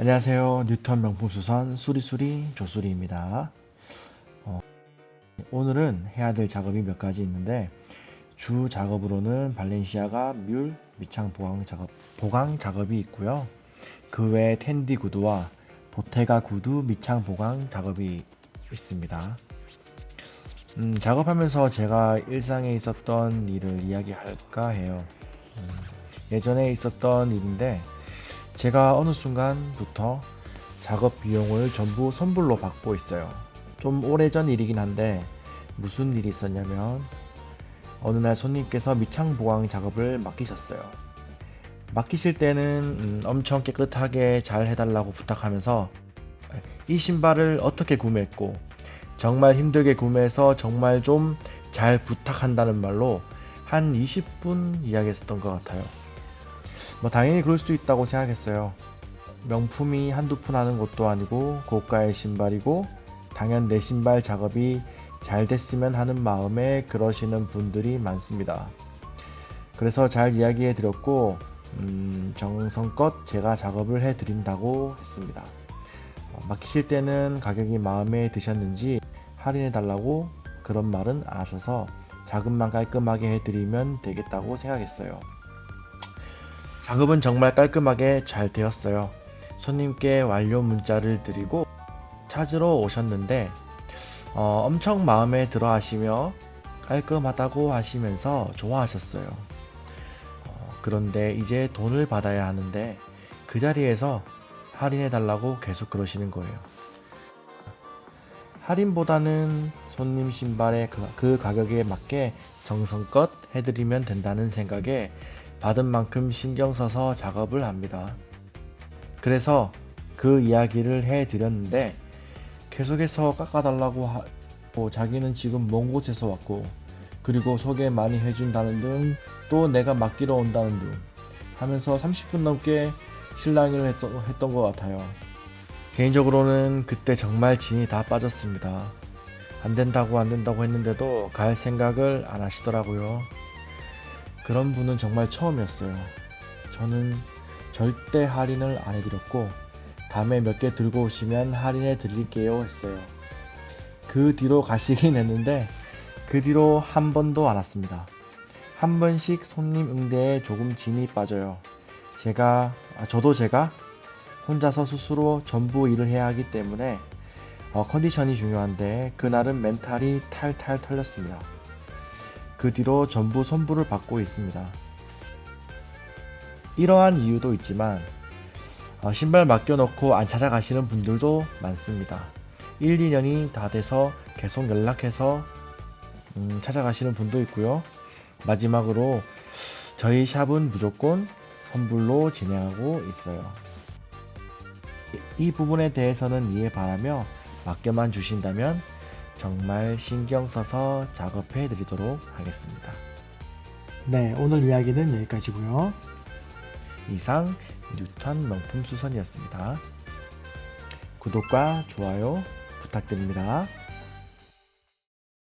안녕하세요. 뉴턴 명품 수선 수리수리 조수리입니다. 어, 오늘은 해야 될 작업이 몇 가지 있는데 주 작업으로는 발렌시아가 뮬 밑창 보강 작업 보강 작업이 있고요. 그 외에 텐디 구두와 보테가 구두 밑창 보강 작업이 있습니다. 음, 작업하면서 제가 일상에 있었던 일을 이야기할까 해요. 음, 예전에 있었던 일인데 제가 어느 순간부터 작업 비용을 전부 선불로 받고 있어요. 좀 오래전 일이긴 한데 무슨 일이 있었냐면 어느 날 손님께서 밑창 보강 작업을 맡기셨어요. 맡기실 때는 음, 엄청 깨끗하게 잘 해달라고 부탁하면서 이 신발을 어떻게 구매했고 정말 힘들게 구매해서 정말 좀 잘 부탁한다는 말로 한 20분 이야기했었던 것 같아요. 뭐 당연히 그럴 수 있다고 생각했어요. 명품이 한두 푼 하는 것도 아니고 고가의 신발이고 당연 내 신발 작업이 잘 됐으면 하는 마음에 그러시는 분들이 많습니다. 그래서 잘 이야기해 드렸고 음, 정성껏 제가 작업을 해 드린다고 했습니다. 어, 맡기실 때는 가격이 마음에 드셨는지 할인해 달라고 그런 말은 안 하셔서 작업만 깔끔하게 해드리면 되겠다고 생각했어요. 작업은 정말 깔끔하게 잘 되었어요. 손님께 완료 문자를 드리고 찾으러 오셨는데 어, 엄청 마음에 들어 하시며 깔끔하다고 하시면서 좋아하셨어요. 어, 그런데 이제 돈을 받아야 하는데 그 자리에서 할인해 달라고 계속 그러시는 거예요. 할인보다는 손님 신발의 그, 그 가격에 맞게 정성껏 해드리면 된다는 생각에 받은 만큼 신경 써서 작업을 합니다. 그래서 그 이야기를 해드렸는데 계속해서 깎아달라고 하고 자기는 지금 먼 곳에서 왔고 그리고 소개 많이 해준다는 등 또 내가 맡기러 온다는 등 하면서 30분 넘게 실랑이를 했던, 했던 것 같아요. 개인적으로는 그때 정말 진이 다 빠졌습니다. 안 된다고 안 된다고 했는데도 갈 생각을 안 하시더라고요. 그런 분은 정말 처음이었어요. 저는 절대 할인을 안 해드렸고, 다음에 몇 개 들고 오시면 할인해 드릴게요 했어요. 그 뒤로 가시긴 했는데, 그 뒤로 한 번도 안 왔습니다. 한 번씩 손님 응대에 조금 진이 빠져요. 제가, 아, 저도 제가 혼자서 스스로 전부 일을 해야 하기 때문에 어, 컨디션이 중요한데 그날은 멘탈이 탈탈 털렸습니다. 그 뒤로 전부 선불을 받고 있습니다. 이러한 이유도 있지만 어, 신발 맡겨놓고 안 찾아가시는 분들도 많습니다. 1, 2년이 다 돼서 계속 연락해서 음, 찾아가시는 분도 있고요. 마지막으로 저희 샵은 무조건 선불로 진행하고 있어요. 이 부분에 대해서는 이해 바라며 맡겨만 주신다면 정말 신경 써서 작업해 드리도록 하겠습니다. 네, 오늘 이야기는 여기까지고요. 이상 뉴턴 명품 수선이었습니다. 구독과 좋아요 부탁드립니다.